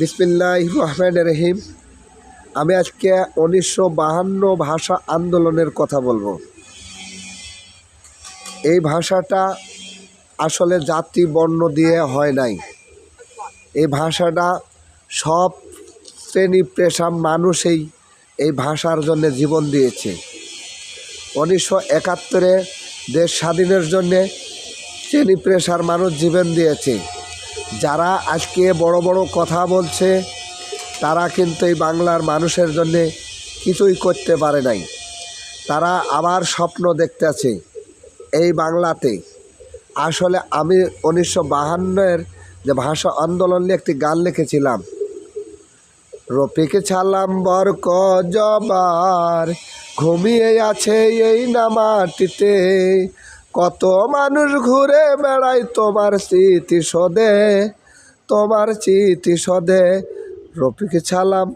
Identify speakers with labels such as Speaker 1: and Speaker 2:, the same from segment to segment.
Speaker 1: বিসমিল্লাহ রহমান রহিম। আমি আজকে উনিশশো বাহান্ন ভাষা আন্দোলনের কথা বলব। এই ভাষাটা আসলে জাতি বর্ণ দিয়ে হয় নাই। এই ভাষাটা সব শ্রেণি পেশা মানুষই এই ভাষার জন্য জীবন দিয়েছে। উনিশশো একাত্তরে দেশ স্বাধীনের জন্যে শ্রেণি পেশার মানুষ জীবন দিয়েছে। যারা আজকে বড় বড় কথা বলছে, তারা কিন্তু এই বাংলার মানুষের জন্য কিছুই করতে পারে নাই। তারা আবার স্বপ্ন দেখতে আছে এই বাংলাতে। আসলে আমি উনিশশো বাহান্নের যে ভাষা আন্দোলন একটি গান লিখেছিলাম, রফিক ছালাম বর ক জবার ঘুমিয়ে আছে এই না মাটিতে কত মানুষ ঘুরে বেড়ায় তোমার স্মৃতি সদে, তোমার স্মৃতি সদে। রফিক ছালাম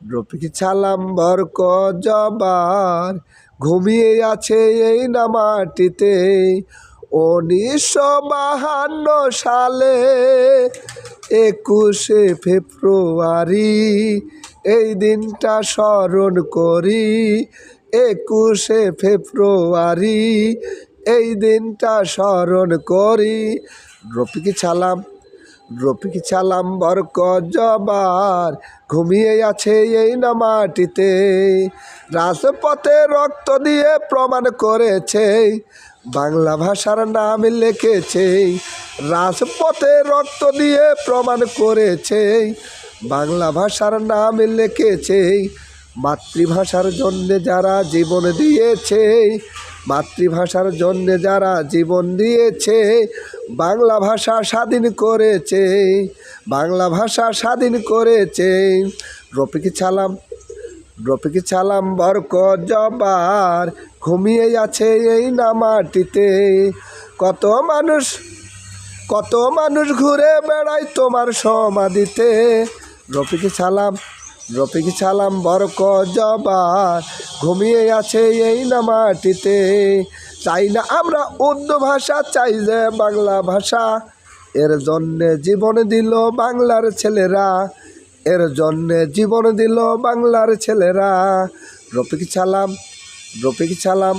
Speaker 1: রফিক ছালাম বর ক জবার, ঘুমিয়ে আছে এই না মাটিতে উনিশশো বাহান্ন সালে একুশে ফেব্রুয়ারি এই দিনটা স্মরণ করি। একুশে ফেব্রুয়ারি এই দিনটা স্মরণ করি। রফিক ছালাম রফিক ছালাম বরক জবার। ঘুমিয়ে আছে এই না মাটিতে। রাজপথে রক্ত দিয়ে প্রমাণ করেছে। বাংলা ভাষার নাম লিখেছে। রাজপথে রক্ত দিয়ে প্রমাণ করেছে। বাংলা ভাষার নাম লিখেছে। মাতৃভাষার জন্য যারা জীবন দিয়েছে। মাতৃভাষার জন্য যারা জীবন দিয়েছে, বাংলা ভাষা স্বাধীন করেছে, বাংলা ভাষা স্বাধীন করেছে। রফিক ছালাম রফিক ছালাম বরক জবার, ঘুমিয়ে আছে এই না মাটিতে কত মানুষ কত মানুষ ঘুরে বেড়ায় তোমার সমাধিতে। রফিক ছালাম রফিক ছালাম বরক জবার ঘুমিয়ে আছে এই না মাটিতে। চাই না আমরা উর্দু ভাষা, চাই যে বাংলা ভাষা। এর জন্যে জীবন দিল বাংলার ছেলেরা। এর জন্যে জীবন দিল বাংলার ছেলেরা। রফিক ছালাম রফিক ছালাম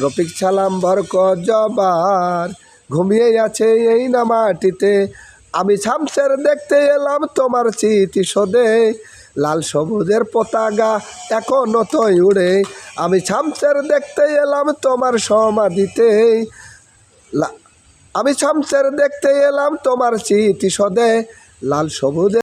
Speaker 1: রফিক ছালাম বরক জবার ঘুমিয়ে আছে এই না মাটিতে। আমি ছামসের দেখতে এলাম তোমার স্মৃতি সদে লাল সবুজের পতাকা এখনও তৈ উড়ে। আমি ছামচের দেখতে এলাম তোমার সমাধিতে। আমি ছামচের দেখতে এলাম তোমার চিঠি সদে লাল সবুজের